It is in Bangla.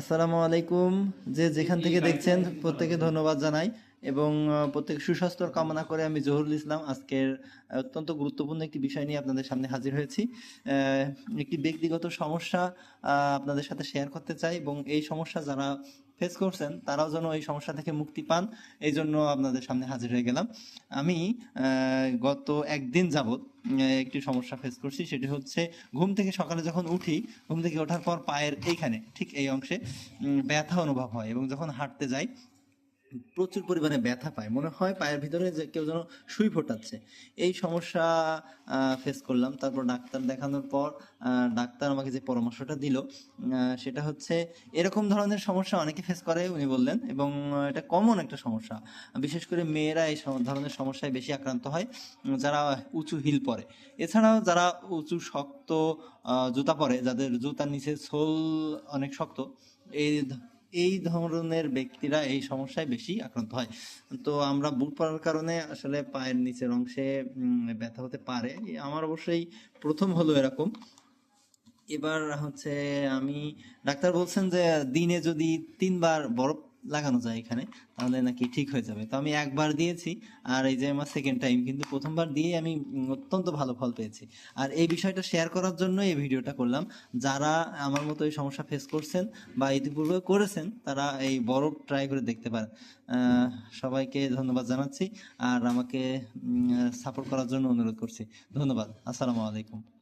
আসসালামু আলাইকুম। যে যেখান থেকে দেখছেন প্রত্যেকে ধন্যবাদ জানাই এবং প্রত্যেক সুস্বাস্থ্যর কামনা করে আমি জহুরুল ইসলাম আজকের অত্যন্ত গুরুত্বপূর্ণ একটি বিষয় নিয়ে আপনাদের সামনে হাজির হয়েছি। একটি ব্যক্তিগত সমস্যা আপনাদের সাথে শেয়ার করতে চাই এবং এই সমস্যা যারা ফেস করছেন, তারাও যেন এই সমস্যা থেকে মুক্তি পান এই জন্য আপনাদের সামনে হাজির হয়ে গেলাম। আমি গত একদিন যাবত একটি সমস্যা ফেস করছি, সেটি হচ্ছে ঘুম থেকে সকালে যখন উঠি, ঘুম থেকে ওঠার পর পায়ের এইখানে, ঠিক এই অংশে ব্যথা অনুভব হয় এবং যখন হাঁটতে যাই প্রচুর পরিমাণে ব্যথা পায়। মনে হয় পায়ের ভিতরে যে কেউ যেন সুই ফোটাচ্ছে। এই সমস্যা ফেস করলাম। তারপর ডাক্তার দেখানোর পর ডাক্তার আমাকে যে পরামর্শটা দিল সেটা হচ্ছে এরকম ধরনের সমস্যা অনেকে ফেস করে, উনি বললেন, এবং এটা কমন একটা সমস্যা। বিশেষ করে মেয়েরা এই ধরনের সমস্যায় বেশি আক্রান্ত হয়, যারা উঁচু হিল পরে। এছাড়াও যারা উঁচু, শক্ত জুতা পরে, যাদের জুতার নিচে সোল অনেক শক্ত, এই এই ধরনের ব্যক্তিরা এই সমস্যায় বেশি আক্রান্ত হয়। তো আমরা বুট পড়ার কারণে আসলে পায়ের নিচের অংশে ব্যথা হতে পারে। আমার অবশ্যই প্রথম হলো এরকম। এবার হচ্ছে আমি, ডাক্তার বলছেন যে দিনে যদি তিনবার বরফ লাগানো যায় এখানে, তাহলে নাকি ঠিক হয়ে যাবে। তো আমি একবার দিয়েছি, আর এই যে আমার সেকেন্ড টাইম কিন্তু প্রথমবার দিয়ে আমি অত্যন্ত ভালো ফল পেয়েছি। আর এই বিষয়টা শেয়ার করার জন্য এই ভিডিওটা করলাম। যারা আমার মতো এই সমস্যা ফেস করছেন বা ইতিপূর্বে করেছেন, তারা এই বরফ ট্রাই করে দেখতে পারেন। সবাইকে ধন্যবাদ জানাচ্ছি, আর আমাকে সাপোর্ট করার জন্য অনুরোধ করছি। ধন্যবাদ, আসসালামু আলাইকুম।